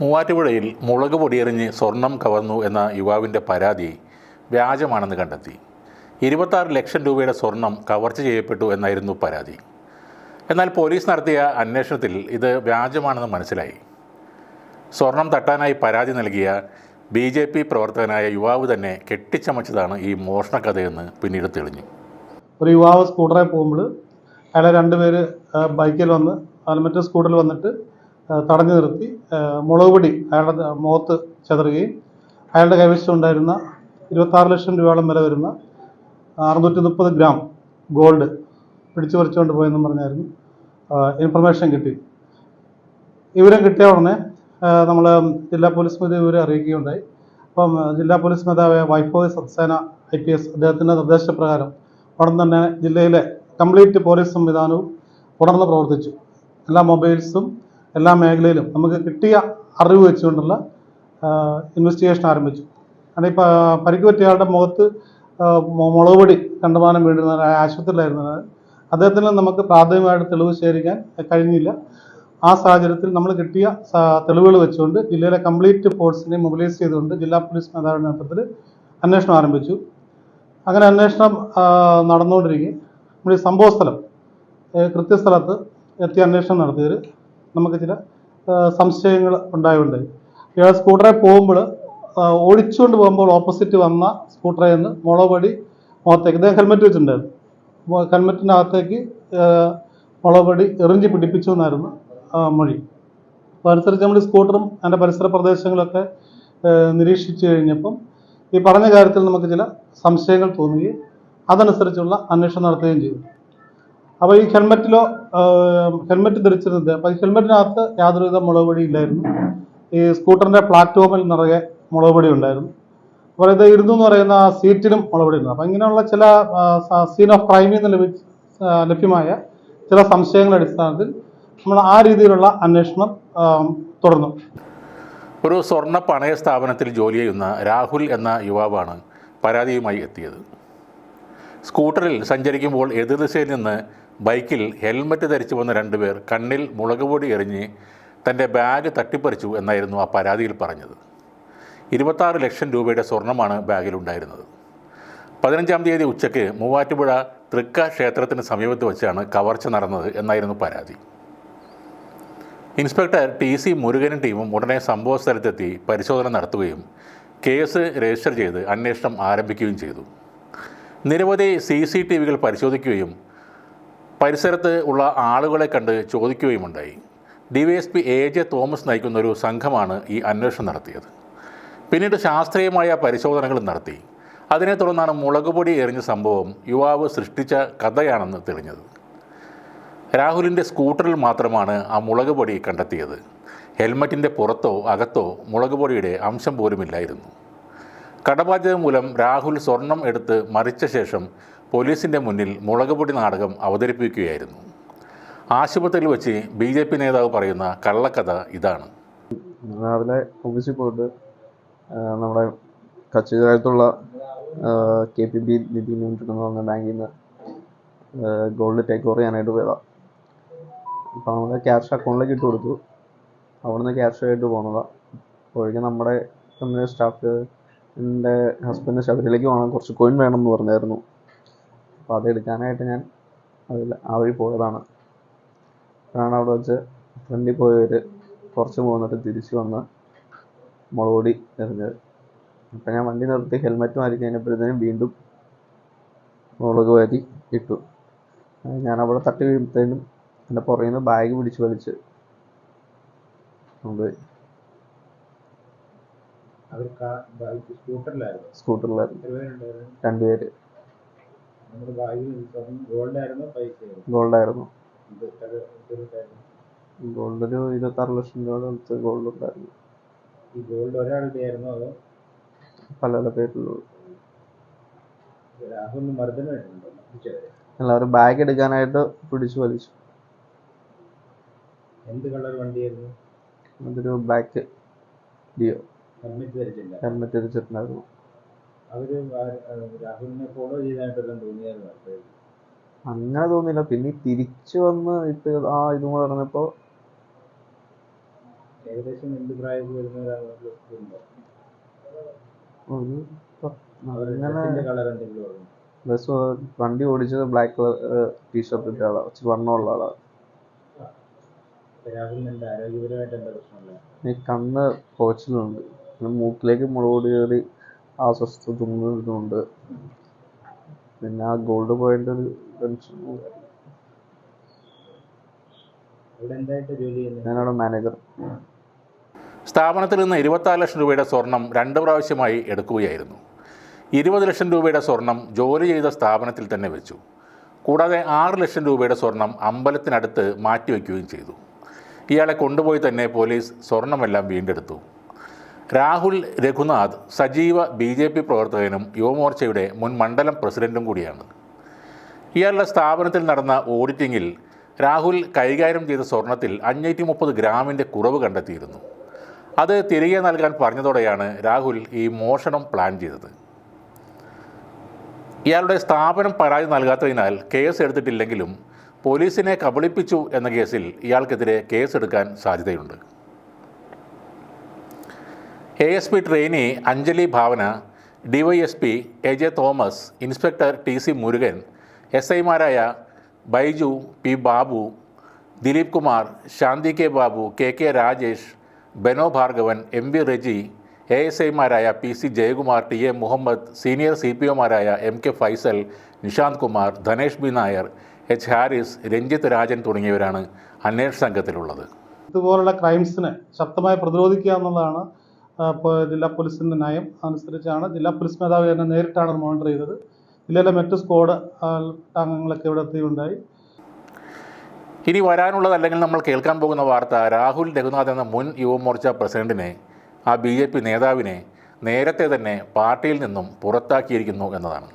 മൂവാറ്റുപുഴയിൽ മുളക് പൊടിയെറിഞ്ഞ് സ്വർണം കവർന്നു എന്ന യുവാവിന്റെ പരാതി വ്യാജമാണെന്ന് കണ്ടെത്തി. ഇരുപത്താറ് ലക്ഷം രൂപയുടെ സ്വർണം കവർച്ച ചെയ്യപ്പെട്ടു എന്നായിരുന്നു പരാതി. എന്നാൽ പോലീസ് നടത്തിയ അന്വേഷണത്തിൽ ഇത് വ്യാജമാണെന്ന് മനസ്സിലായി. സ്വർണം തട്ടാനായി പരാതി നൽകിയ ബി ജെ പി പ്രവർത്തകനായ യുവാവ് തന്നെ കെട്ടിച്ചമച്ചതാണ് ഈ മോഷണക്കഥയെന്ന് പിന്നീട് തെളിഞ്ഞു. ഒരു യുവാവ് സ്കൂട്ടറിൽ പോകുമ്പോൾ അയാളെ രണ്ടുപേര് ബൈക്കിൽ വന്ന് ഹെൽമെറ്റ് സ്കൂട്ടറിൽ വന്നിട്ട് തടഞ്ഞു നിർത്തി. മുളക് പൊടി അയാളുടെ മുഖത്ത് ചെതറുകയും അയാളുടെ കൈവശമുണ്ടായിരുന്ന ഇരുപത്താറ് ലക്ഷം രൂപയോളം വില വരുന്ന അറുന്നൂറ്റി മുപ്പത് ഗ്രാം ഗോൾഡ് പിടിച്ചു പറിച്ചുകൊണ്ട് പോയെന്നും പറഞ്ഞായിരുന്നു. ഇൻഫർമേഷൻ കിട്ടി. വിവരം കിട്ടിയ ഉടനെ നമ്മൾ ജില്ലാ പോലീസ് മേധാവി വിവരം അറിയിക്കുകയുണ്ടായി. അപ്പം ജില്ലാ police മേധാവിയായ Vaibhav Saxena I P S അദ്ദേഹത്തിന്റെ നിർദ്ദേശപ്രകാരം ഉടൻ തന്നെ ജില്ലയിലെ കംപ്ലീറ്റ് പോലീസ് സംവിധാനവും ഉണർന്ന് പ്രവർത്തിച്ചു. എല്ലാ മൊബൈൽസും എല്ലാ മേഖലയിലും നമുക്ക് കിട്ടിയ അറിവ് വെച്ചുകൊണ്ടുള്ള ഇൻവെസ്റ്റിഗേഷൻ ആരംഭിച്ചു. കാരണം ഇപ്പോൾ പരിക്ക് പറ്റിയ ആളുടെ മുഖത്ത് മുളക് കണ്ടമാനം വീഴുന്ന ആശുപത്രിയിലായിരുന്നു. അദ്ദേഹത്തിന് നമുക്ക് പ്രാഥമികമായിട്ട് തെളിവ് ശേഖരിക്കാൻ കഴിഞ്ഞില്ല. ആ സാഹചര്യത്തിൽ നമ്മൾ കിട്ടിയ തെളിവുകൾ വെച്ചുകൊണ്ട് ജില്ലയിലെ കംപ്ലീറ്റ് ഫോഴ്സിനെ മൊബിലൈസ് ചെയ്തുകൊണ്ട് ജില്ലാ പോലീസ് മേധാവിയുടെ നേതൃത്വത്തിൽ അന്വേഷണം ആരംഭിച്ചു. അങ്ങനെ അന്വേഷണം നടന്നുകൊണ്ടിരിക്കുകയും നടന്നുകൊണ്ടിരിക്കെ. നമ്മൾ ഈ സംഭവ സ്ഥലം കൃത്യസ്ഥലത്ത് എത്തി അന്വേഷണം നടത്തിയതിൽ നമുക്ക് ചില സംശയങ്ങൾ ഉണ്ടായുണ്ടായി ഇയാൾ സ്കൂട്ടറിൽ പോകുമ്പോൾ ഓടിച്ചുകൊണ്ട് പോകുമ്പോൾ ഓപ്പോസിറ്റ് വന്ന സ്കൂട്ടറിൽ നിന്ന് മുളപടി മുഖത്തേക്ക് ഇദ്ദേഹം ഹെൽമെറ്റ് വെച്ചിട്ടുണ്ടായിരുന്നു ഹെൽമെറ്റിന്റെ അകത്തേക്ക് മുളപടി എറിഞ്ഞ് പിടിപ്പിച്ചു എന്നായിരുന്നു മൊഴി. അപ്പോൾ അനുസരിച്ച് നമ്മൾ സ്കൂട്ടറും അതിന്റെ പരിസര പ്രദേശങ്ങളൊക്കെ നിരീക്ഷിച്ചു കഴിഞ്ഞപ്പം ഈ പറഞ്ഞ കാര്യത്തിൽ നമുക്ക് ചില സംശയങ്ങൾ തോന്നുകയും അതനുസരിച്ചുള്ള അന്വേഷണം നടത്തുകയും ചെയ്തു. അപ്പോൾ ഈ ഹെൽമെറ്റിലോ ഹെൽമെറ്റ് ധരിച്ചിരുന്നത്. അപ്പോൾ ഈ ഹെൽമെറ്റിനകത്ത് യാതൊരുവിധ മുളക് പൊടി ഇല്ലായിരുന്നു. ഈ സ്കൂട്ടറിന്റെ പ്ലാറ്റ്ഫോമിൽ നിറയെ മുളക് പൊടി ഉണ്ടായിരുന്നു. അപ്പോൾ ഇത് ഇരുന്നു എന്ന് പറയുന്ന സീറ്റിലും മുളക് പൊടി ഉണ്ട് അപ്പോൾ ഇങ്ങനെയുള്ള ചില സീൻ ഓഫ് ക്രൈമിൽ നിന്ന് ലഭിച്ച ലഭ്യമായ ചില സംശയങ്ങളുടെ അടിസ്ഥാനത്തിൽ നമ്മൾ ആ രീതിയിലുള്ള അന്വേഷണം തുടർന്നു. ഒരു സ്വർണ പണയ സ്ഥാപനത്തിൽ ജോലി ചെയ്യുന്ന രാഹുൽ എന്ന യുവാവാണ് പരാതിയുമായി എത്തിയത്. സ്കൂട്ടറിൽ സഞ്ചരിക്കുമ്പോൾ എതിർദിശയിൽ നിന്ന് ബൈക്കിൽ ഹെൽമറ്റ് ധരിച്ചു വന്ന രണ്ടുപേർ കണ്ണിൽ മുളക് പൊടി എറിഞ്ഞ് തന്റെ ബാഗ് തട്ടിപ്പറിച്ചു എന്നായിരുന്നു ആ പരാതിയിൽ പറഞ്ഞത്. ഇരുപത്താറ് ലക്ഷം രൂപയുടെ സ്വർണമാണ് ബാഗിലുണ്ടായിരുന്നത്. പതിനഞ്ചാം തീയതി ഉച്ചയ്ക്ക് മൂവാറ്റുപുഴ തൃക്ക ക്ഷേത്രത്തിന് സമീപത്ത് വെച്ചാണ് കവർച്ച നടന്നത് എന്നായിരുന്നു പരാതി. ഇൻസ്പെക്ടർ ടി സി മുരുകനും ടീമും ഉടനെ സംഭവ സ്ഥലത്തെത്തി പരിശോധന നടത്തുകയും കേസ് രജിസ്റ്റർ ചെയ്ത് അന്വേഷണം ആരംഭിക്കുകയും ചെയ്തു. നിരവധി സി സി ടി വികൾ പരിശോധിക്കുകയും പരിസരത്ത് ഉള്ള ആളുകളെ കണ്ട് ചോദിക്കുകയുമുണ്ടായി. D Y S P A J Thomas നയിക്കുന്ന ഒരു സംഘമാണ് ഈ അന്വേഷണം നടത്തിയത്. പിന്നീട് ശാസ്ത്രീയമായ പരിശോധനകൾ നടത്തി. അതിനെ തുടർന്നാണ് മുളകുപൊടി എറിഞ്ഞ സംഭവം യുവാവ് സൃഷ്ടിച്ച കഥയാണെന്ന് തെളിഞ്ഞത്. രാഹുലിന്റെ സ്കൂട്ടറിൽ മാത്രമാണ് ആ മുളക് പൊടി കണ്ടെത്തിയത്. ഹെൽമറ്റിന്റെ പുറത്തോ അകത്തോ മുളക് പൊടിയുടെ അംശം പോലുമില്ലായിരുന്നു. കടബാധ്യത മൂലം രാഹുൽ സ്വർണം എടുത്ത് മറിച്ച ശേഷം പോലീസിന്റെ മുന്നിൽ മുളക് പൊടി നാടകം അവതരിപ്പിക്കുകയായിരുന്നു. ആശുപത്രിയിൽ വെച്ച് ബി ജെ പി നേതാവ് പറയുന്ന കള്ളക്കഥ ഇതാണ്. രാവിലെ ഓഫീസിൽ പോയിട്ട് നമ്മുടെ കച്ചിതായത്തുള്ള K P B Nidhi limited എന്ന് പറഞ്ഞ ബാങ്കിൽ നിന്ന് ഗോൾഡ് ടേക്ക് ഓവർ ചെയ്യാനായിട്ട് പോയതാണ് അപ്പോൾ നമ്മൾ ക്യാഷ് അക്കൗണ്ടിലേക്ക് ഇട്ട് കൊടുത്തു. അവിടുന്ന് ക്യാഷ് ആയിട്ട് പോകുന്നതാണ് ഒഴികെ നമ്മുടെ കമ്പനി സ്റ്റാഫ് എന്റെ ഹസ്ബൻഡ് ശബരിയിലേക്ക് പോകണം കുറച്ച് കോയിൻ വേണമെന്ന് പറഞ്ഞായിരുന്നു. അപ്പോൾ അതെടുക്കാനായിട്ട് ഞാൻ അതിൽ ആ വഴി പോയതാണ്. അതാണ് അവിടെ വെച്ച് ഫ്രണ്ടിൽ പോയവർ കുറച്ച് പോന്നിട്ട് തിരിച്ചു വന്ന് മുളകൊടി എറിഞ്ഞത്. അപ്പം ഞാൻ വണ്ടി നിർത്തി ഹെൽമെറ്റ് മാറ്റി കഴിഞ്ഞപ്പോഴത്തേനും വീണ്ടും മുളക് വാരി ഇട്ടു. ഞാൻ അവിടെ തട്ടി വീഴുമ്പോഴത്തേനും എന്റെ പുറകിൽ നിന്ന് ബാഗ് പിടിച്ച് വലിച്ച് കൊണ്ടുപോയി. സ്കൂട്ടറിലായിരുന്നു. രണ്ടുപേര് നമ്മുടെ ബാഗിൽ ഗോൾഡ് ആയിരുന്നു പൈസ ആയിരുന്നു ഗോൾഡായിരുന്നു ഇത് എത്ര എത്രയായിരുന്നു? ഗോൾഡ് ഒരു ഇരുപത്താറ് ലക്ഷം രൂപയുടെ അടുത്ത് ഗോൾഡ് ഉണ്ടായിരുന്നു ഈ ഗോൾഡ് ഒരാളുടെ ആയിരുന്നു അതോ പല പല പേരിലുള്ള മരിച്ചവരെ എല്ലാവരും ബാഗ് എടുക്കാനായിട്ട് പിടിച്ചു വലിച്ചു. എന്ത് കളർ വണ്ടിയായിരുന്നു? അതൊരു ബാക്ക് ഡിയോ ഹെൽമെറ്റ് ധരിച്ചിട്ടുണ്ടായിരുന്നു. അവർ രാഹുലിനെ ഫോളോ ചെയ്തായിട്ടെല്ലാം തോന്നിയായിരുന്നു അപ്പോഴേക്കും അങ്ങനെ തോന്നില്ല പിന്നെ തിരിച്ചു വന്ന് ഇപ്പൊ ആ ഇതും കൂടെ പറഞ്ഞപ്പോ ഏകദേശം എന്ത് പ്രായത്തിൽ വരുന്നവരാണല്ലോ ഉണ്ടോ. ഒരു പ- അവരുടെ അങ്ങനെ കളർ എന്തെങ്കിലും ഓർമ്മ ബസ് വണ്ടി ഓടിച്ചത് ബ്ലാക്ക് കളർ ടീഷർട്ട് ഇട്ട ആളാ. ഇച്ചിരി വണ്ണമുള്ള ആളാ. ഈ കണ്ണ് പുകച്ചിലുണ്ട്. പിന്നെ മൂക്കിലേക്ക് മുളക് പൊടി കയറി അസ്വസ്ഥ തുമ്മുന്നുണ്ട് പിന്നെ ആ ഗോൾഡ് പോയിന്റ് ഒരു ടെൻഷനും അവിടെ എന്തായിട്ട് ജോലി ചെയ്യുന്നത് ഞാനവിടെ മാനേജർ സ്ഥാപനത്തിൽ നിന്ന് ഇരുപത്താറ് ലക്ഷം രൂപയുടെ സ്വർണം രണ്ട് പ്രാവശ്യമായി എടുക്കുകയായിരുന്നു. ഇരുപത് ലക്ഷം രൂപയുടെ സ്വർണം ജോലി ചെയ്ത സ്ഥാപനത്തിൽ തന്നെ വെച്ചു. കൂടാതെ ആറ് ലക്ഷം രൂപയുടെ സ്വർണം അമ്പലത്തിനടുത്ത് മാറ്റിവെക്കുകയും ചെയ്തു. ഇയാളെ കൊണ്ടുപോയി തന്നെ പോലീസ് സ്വർണമെല്ലാം വീണ്ടെടുത്തു. രാഹുൽ രഘുനാഥ് സജീവ ബി ജെ പി പ്രവർത്തകനും യുവമോർച്ചയുടെ മുൻ മണ്ഡലം പ്രസിഡന്റും കൂടിയാണ്. ഇയാളുടെ സ്ഥാപനത്തിൽ നടന്ന ഓഡിറ്റിങ്ങിൽ രാഹുൽ കൈകാര്യം ചെയ്ത സ്വർണത്തിൽ അഞ്ഞൂറ്റി മുപ്പത് ഗ്രാമിന്റെ കുറവ് കണ്ടെത്തിയിരുന്നു. അത് തിരികെ നൽകാൻ പറഞ്ഞതോടെയാണ് രാഹുൽ ഈ മോഷണം പ്ലാൻ ചെയ്തത്. ഇയാളുടെ സ്ഥാപനം പരാതി നൽകാത്തതിനാൽ കേസ് എടുത്തിട്ടില്ലെങ്കിലും പോലീസിനെ കബളിപ്പിച്ചു എന്ന കേസിൽ ഇയാൾക്കെതിരെ കേസെടുക്കാൻ സാധ്യതയുണ്ട്. A S P trainee Anjali Bhavana DYSP A J Thomas inspector T C Murugan S ഐമാരായ Baiju P Babu Dileep Kumar Shanthi K Babu K K Rajesh Beno Bhargavan M V Reji A S ഐമാരായ P C Jayakumar T A Muhammad senior C P ഒമാരായ M K Faisal Nishanth Kumar Dhanesh B Nair H Haris Ranjith Rajan തുടങ്ങിയവരാണ് അന്വേഷണ സംഘത്തിലുള്ളത്. ഇതുപോലുള്ള ക്രൈംസിനെ ശക്തമായി പ്രതിരോധിക്കുക എന്നുള്ളതാണ് ജില്ലാ പോലീസിന്റെ നയം അനുസരിച്ചാണ് ജില്ലാ പോലീസ് മേധാവി തന്നെ നേരിട്ടാണ് മോണിറ്റർ ചെയ്തത്. ജില്ലയിലെ മറ്റ് സ്ക്വാഡ് അംഗങ്ങളൊക്കെ ഇവിടെ എത്തിയുണ്ടായി. ഇനി വരാനുള്ളത് അല്ലെങ്കിൽ നമ്മൾ കേൾക്കാൻ പോകുന്ന വാർത്ത രാഹുൽ രഘുനാഥ് എന്ന മുൻ യുവമോർച്ച പ്രസിഡന്റിനെ ആ ബി നേതാവിനെ നേരത്തെ തന്നെ പാർട്ടിയിൽ നിന്നും പുറത്താക്കിയിരിക്കുന്നു എന്നതാണ്.